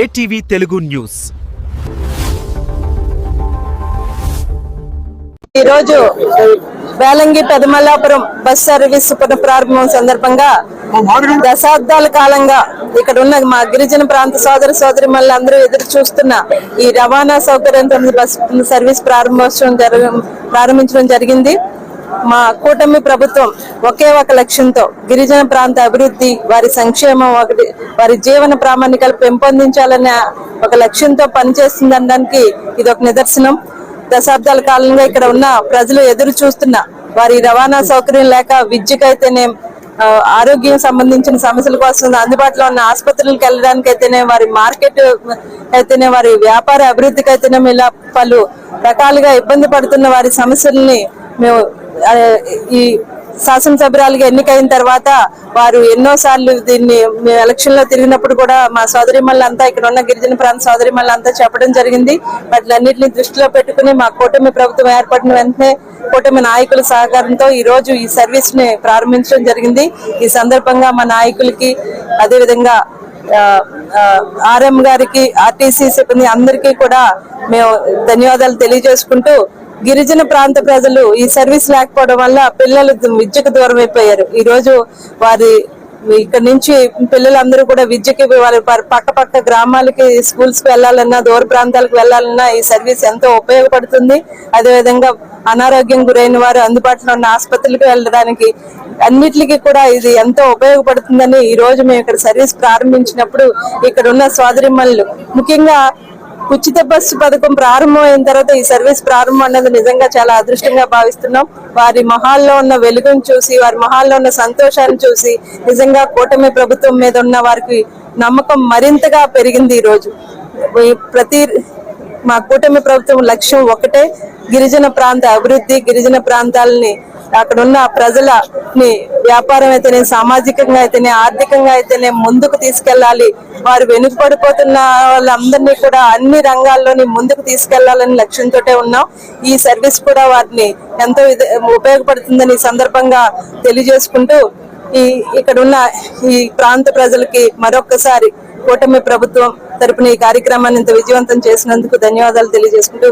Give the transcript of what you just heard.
ATV Telugu news. ఈ రోజు Velangi Pedamallapuram bus service పునఃప్రారంభం సందర్భంగా దశాబ్దాల కాలంగా ఇక్కడ ఉన్న మా గిరిజన ప్రాంత సోదర సోదరి అందరూ ఎదురు చూస్తున్న ఈ రవాణా సౌకర్యంతో బస్ సర్వీస్ ప్రారంభోత్సవం జరగ ప్రారంభించడం జరిగింది. మా కూటమి ప్రభుత్వం ఒకే ఒక లక్ష్యంతో గిరిజన ప్రాంత అభివృద్ధి వారి సంక్షేమం ఒకటి వారి జీవన ప్రామాణికలు పెంపొందించాలనే ఒక లక్ష్యంతో పనిచేస్తుందనడానికి ఇది ఒక నిదర్శనం. దశాబ్దాల కాలంగా ఇక్కడ ఉన్న ప్రజలు ఎదురు చూస్తున్న వారి రవాణా సౌకర్యం లేక విద్యకైతేనే ఆరోగ్యం సంబంధించిన సమస్యల కోసం అందుబాటులో ఉన్న ఆసుపత్రులకు వెళ్ళడానికి అయితేనే వారి మార్కెట్ అయితేనే వారి వ్యాపార అభివృద్ధికి అయితేనే ఇలా పలు రకాలుగా ఇబ్బంది పడుతున్న వారి సమస్యల్ని మేము ఈ శాసనసభ్యురాలుగా ఎన్నికైన తర్వాత వారు ఎన్నో సార్లు దీన్ని మేము ఎలక్షన్లో తిరిగినప్పుడు కూడా మా సోదరి అంతా ఇక్కడ ఉన్న గిరిజన ప్రాంత సోదరి అంతా చెప్పడం జరిగింది. వాటిలన్నింటినీ దృష్టిలో పెట్టుకుని మా కూటమి ప్రభుత్వం ఏర్పడిన వెంటనే కూటమి నాయకుల సహకారంతో ఈ రోజు ఈ సర్వీస్ని ప్రారంభించడం జరిగింది. ఈ సందర్భంగా మా నాయకులకి అదేవిధంగా ఆర్ఎం గారికి ఆర్టీసీ సిబ్బంది అందరికీ కూడా మేము ధన్యవాదాలు తెలియజేసుకుంటూ గిరిజన ప్రాంత ప్రజలు ఈ సర్వీస్ లేకపోవడం వల్ల పిల్లలు విద్యకు దూరం అయిపోయారు. ఈ రోజు వారి ఇక్కడ నుంచి పిల్లలందరూ కూడా విద్యకి వారి ప- పక్క పక్క గ్రామాలకి స్కూల్స్కి వెళ్ళాలన్నా దూర ప్రాంతాలకు వెళ్ళాలన్నా ఈ సర్వీస్ ఎంతో ఉపయోగపడుతుంది. అదేవిధంగా అనారోగ్యం గురైన వారు అందుబాటులో ఉన్న ఆసుపత్రులకు వెళ్ళడానికి అన్నిటికీ కూడా ఇది ఎంతో ఉపయోగపడుతుందని ఈ రోజు మేము ఇక్కడ సర్వీస్ ప్రారంభించినప్పుడు ఇక్కడ ఉన్న సోదరిమ్మలు ముఖ్యంగా ఉచిత బస్సు పథకం ప్రారంభమైన తర్వాత ఈ సర్వీస్ ప్రారంభం అన్నది నిజంగా చాలా అదృష్టంగా భావిస్తున్నాం. వారి మహాల్లో ఉన్న వెలుగును చూసి వారి మహాల్లో ఉన్న సంతోషాన్ని చూసి నిజంగా కూటమి ప్రభుత్వం మీద ఉన్న వారికి నమ్మకం మరింతగా పెరిగింది ఈరోజు. ప్రతి మా కూటమి ప్రభుత్వం లక్ష్యం ఒకటే గిరిజన ప్రాంత అభివృద్ధి గిరిజన ప్రాంతాలని అక్కడ ఉన్న ప్రజలని వ్యాపారం అయితేనే సామాజికంగా అయితేనే ఆర్థికంగా అయితేనే ముందుకు తీసుకెళ్ళాలి. వారు వెనుకబడిపోతున్న వాళ్ళందరినీ కూడా అన్ని రంగాల్లోని ముందుకు తీసుకెళ్ళాలని లక్ష్యంతో ఉన్నాం. ఈ సర్వీస్ కూడా వారిని ఎంతో విధ- ఉపయోగపడుతుందని సందర్భంగా తెలియజేసుకుంటూ ఈ ఇక్కడ ఉన్న ఈ ప్రాంత ప్రజలకి మరొక్కసారి కూటమి ప్రభుత్వం తరపున ఈ కార్యక్రమాన్ని ఇంత విజయవంతం చేసినందుకు ధన్యవాదాలు తెలియజేసుకుంటూ